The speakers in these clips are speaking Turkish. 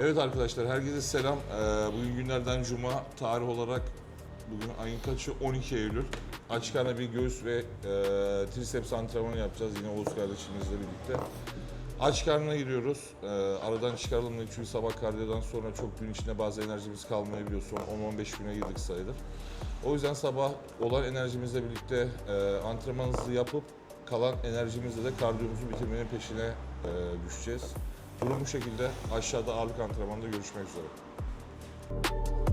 Evet arkadaşlar herkese selam. Ee, bugün günlerden cuma tarih olarak bugün ayın kaçı 12 Eylül. Açık ara bir göğüs ve e, triceps antrenmanı yapacağız yine Oğuz kardeşimizle birlikte. Aç karnına giriyoruz. Ee, aradan çıkaralım dedik çünkü sabah kardiyodan sonra çok gün içinde bazı enerjimiz kalmayabiliyor. Son 10-15 güne girdik sayılır. O yüzden sabah olan enerjimizle birlikte e, antrenmanımızı yapıp kalan enerjimizle de kardiyomuzu bitirmenin peşine e, düşeceğiz. Durum bu şekilde. Aşağıda ağırlık antrenmanında görüşmek üzere.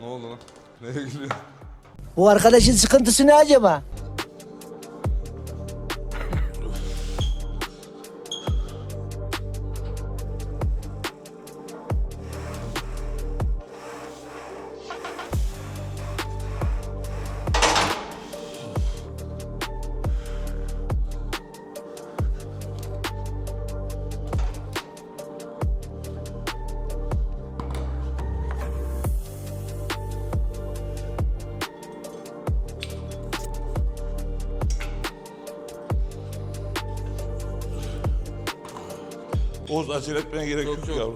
Ne oldu lan? Nereye gülüyor? Bu arkadaşın sıkıntısı ne acaba? Oğuz acele etmeye gerek yok, Yok yok. yavrum.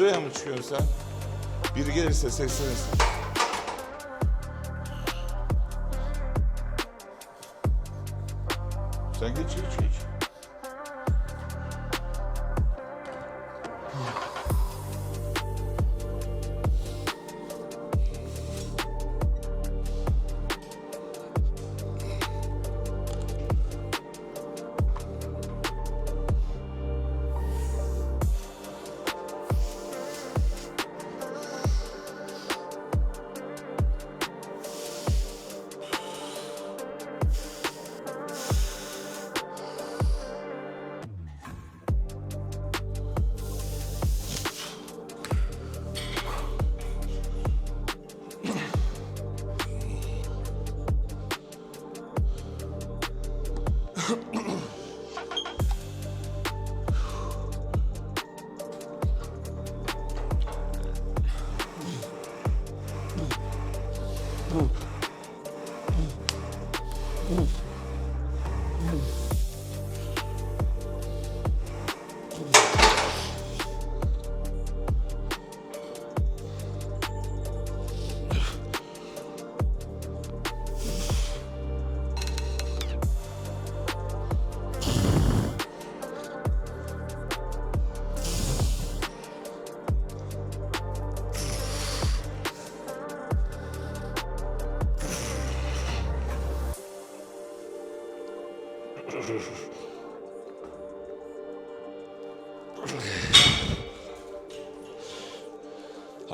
Kardiyoya mı çıkıyorsun sen? Biri gelirse seslenirsin. Sen geç geç geç.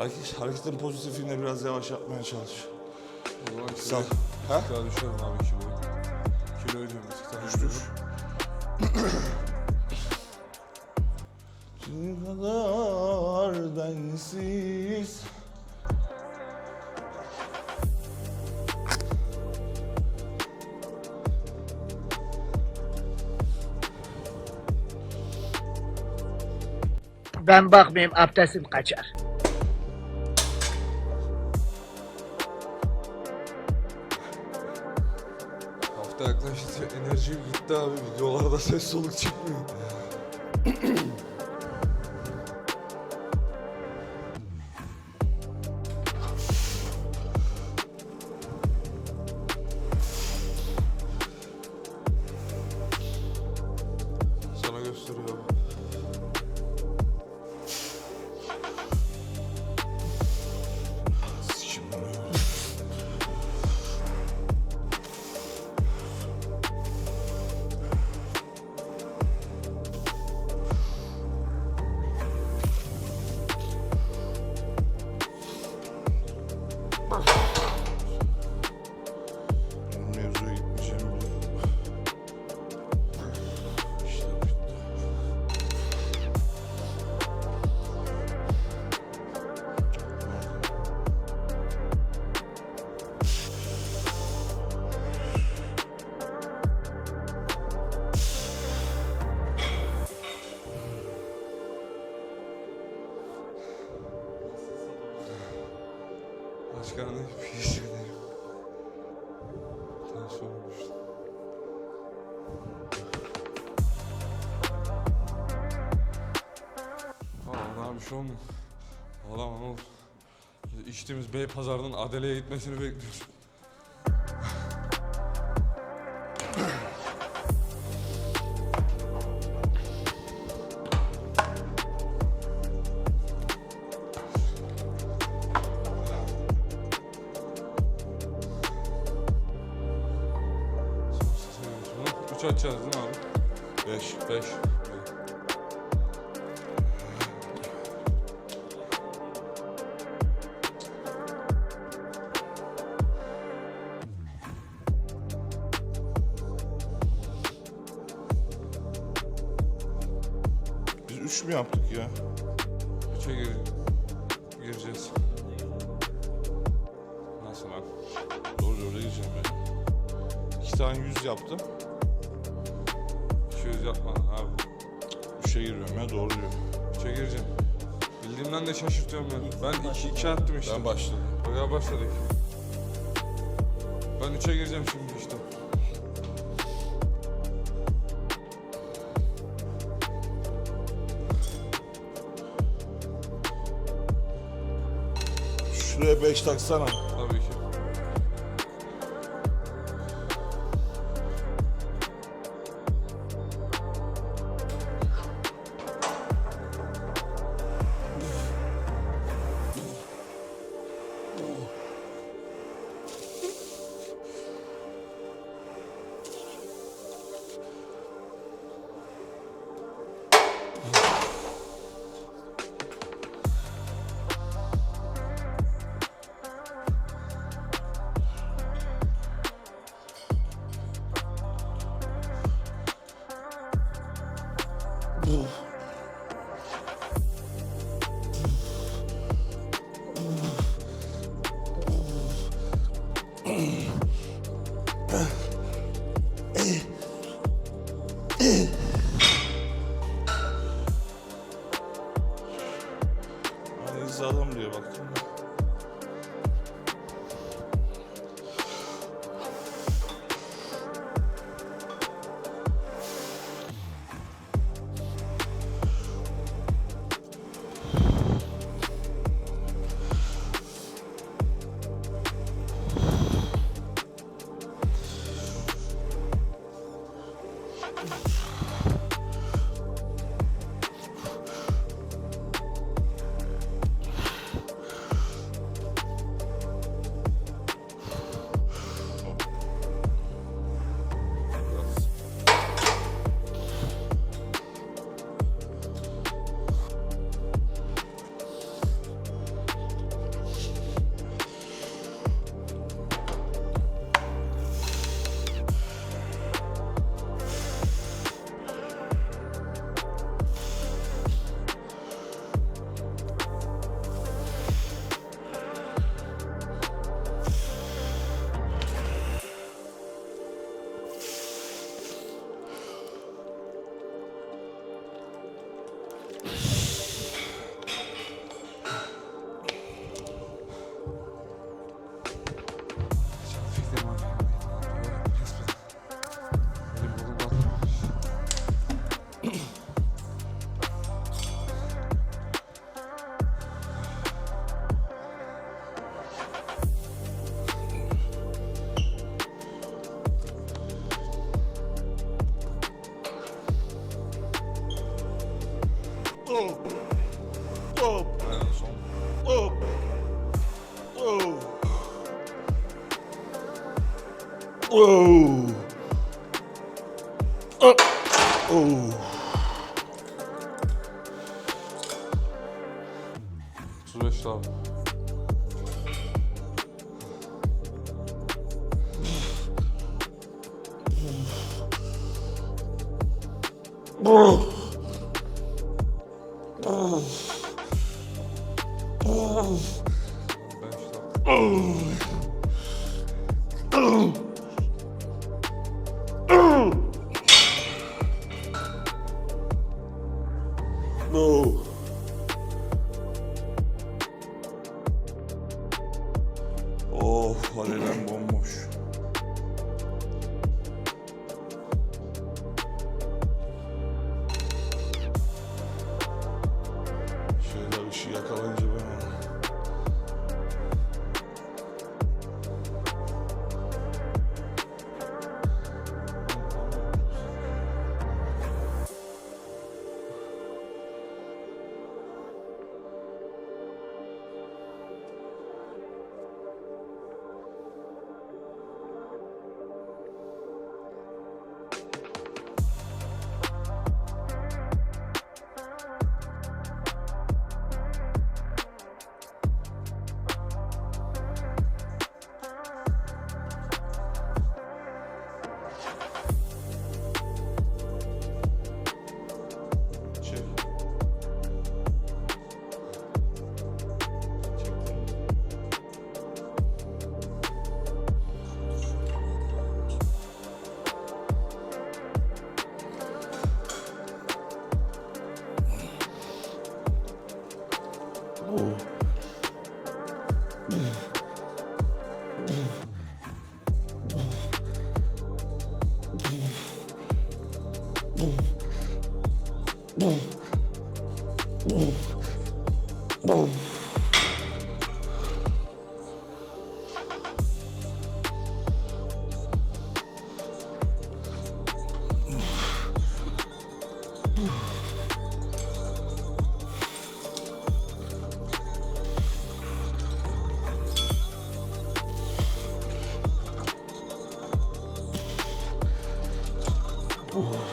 Hareket, hareketin pozitifliğini biraz yavaş yapmaya çalış. Sağ. kilo, Ha? kilo düşüyorum abi kiloyu. Kiloyu diyorum eskiden. Düştür. Ne kadar bensiz Ben bakmayayım abdestim kaçar. Gitti abi. Videolarda ses soluk çıkmıyor. Bir şey olmuyor. Ağlama ne olur. İçtiğimiz Bey pazarının Adele'ye gitmesini bekliyoruz. Üç mü yaptık ya? Üçe gir gireceğiz. Nasıl lan? Doğru öyle gireceğim ben. İki tane yüz yaptım. 200 yapma lan abi. Üçe giriyorum ya doğru diyor. Üçe gireceğim. Bildiğimden de şaşırtıyorum ben. Ben iki, iki attım işte. Ben başladım. Bayağı başladık. Ben üçe gireceğim şimdi Şuraya beş taksana. Süreç abi. Brrr. Alelen bomboş. Oh.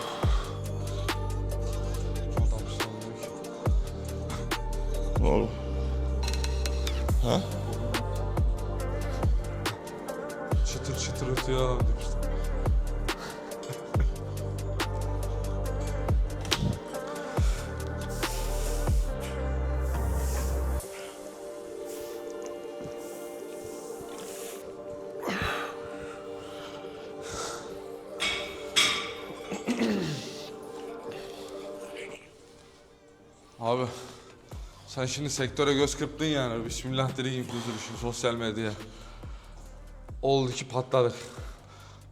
Abi sen şimdi sektöre göz kırptın yani. Bismillah dedi influencer işin sosyal medyaya. Oldu ki patladık.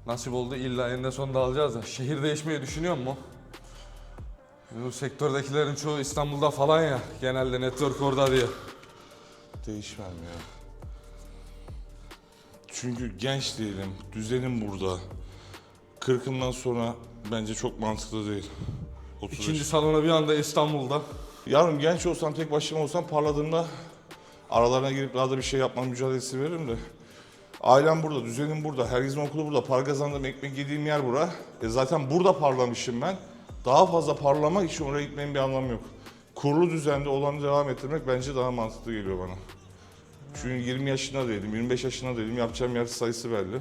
Nasip oldu illa eninde sonunda alacağız da. Şehir değişmeyi düşünüyor mu? Bu sektördekilerin çoğu İstanbul'da falan ya. Genelde network orada diye. Değişmem ya. Çünkü genç değilim. Düzenim burada. Kırkımdan sonra bence çok mantıklı değil. 35. İkinci salona bir anda İstanbul'da. Yarın genç olsam tek başıma olsam parladığımda aralarına girip daha da bir şey yapma mücadelesi veririm de. Ailem burada, düzenim burada, herkesin okulu burada, para kazandığım, ekmek yediğim yer bura. E zaten burada parlamışım ben. Daha fazla parlamak için oraya gitmenin bir anlamı yok. Kurulu düzende olanı devam ettirmek bence daha mantıklı geliyor bana. Çünkü 20 yaşında değilim, 25 yaşında değilim, yapacağım yer sayısı belli.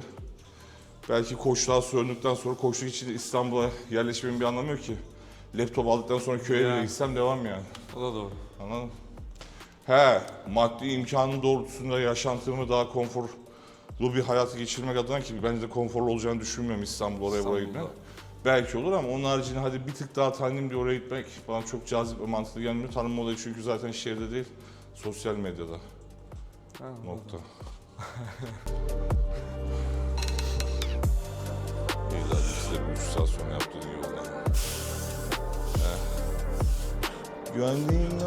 Belki koçluğa söndükten sonra koçluk için İstanbul'a yerleşmemin bir anlamı yok ki. Laptop aldıktan sonra köye Yani. gitsem devam yani. O da doğru. Anladın mı? He, maddi imkanın doğrultusunda yaşantımı daha konforlu bir hayatı geçirmek adına ki bence de konforlu olacağını düşünmüyorum İstanbul oraya buraya İstanbul'da. gitmek. Belki olur ama onun haricinde hadi bir tık daha tanıyayım diye oraya gitmek bana çok cazip ve mantıklı gelmiyor. Tanınma olayı çünkü zaten şehirde değil, sosyal medyada. Ha, Nokta. İyi hadi size bir 3 saat sonra yaptığın yoldan. Güvenliğin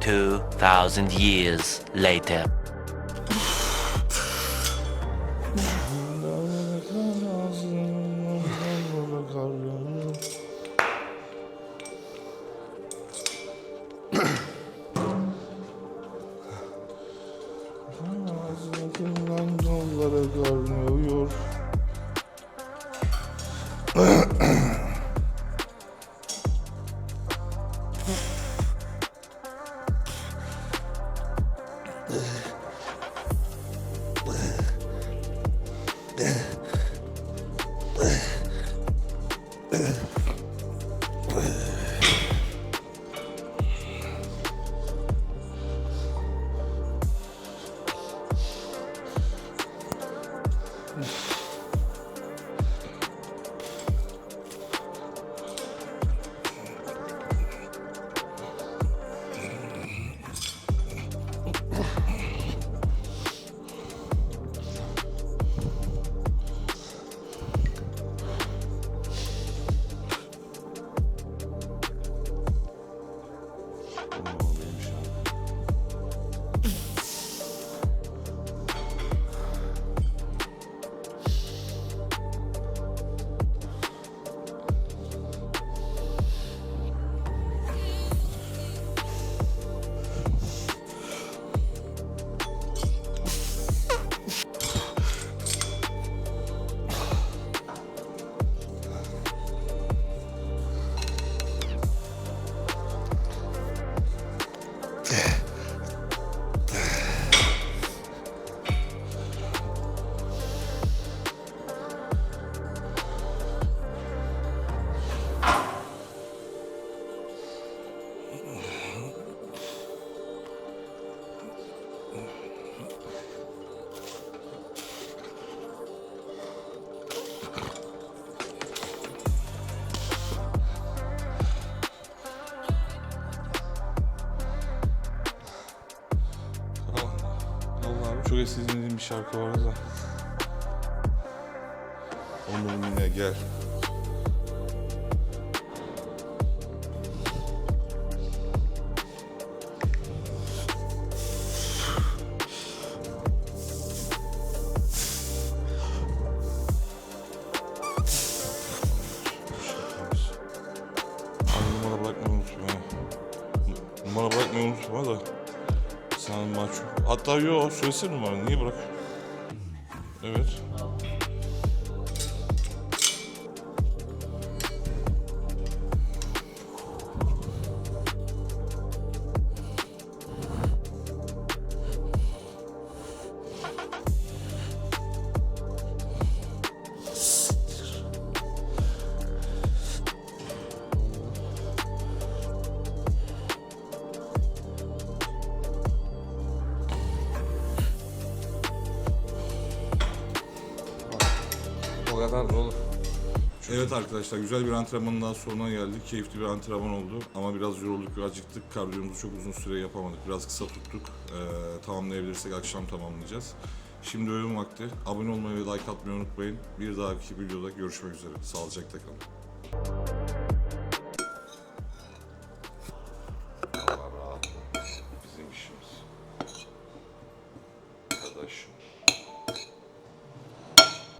2,000 years later. Ağzından yollara karnıyor. Mm. Dinlediğim bir şarkı vardı da. Onur yine gel. Numara bırakmayı. Numara bırakmayı unutma da. Hatta yo söylesene numaranı niye bırak? Evet. Kadar da olur. Evet arkadaşlar güzel bir antrenmanın daha sonuna geldik. Keyifli bir antrenman oldu ama biraz yorulduk, acıktık. Kardiyomuzu çok uzun süre yapamadık. Biraz kısa tuttuk. Ee, tamamlayabilirsek akşam tamamlayacağız. Şimdi öğün vakti. Abone olmayı ve like atmayı unutmayın. Bir dahaki videoda görüşmek üzere. Sağlıcakla kalın.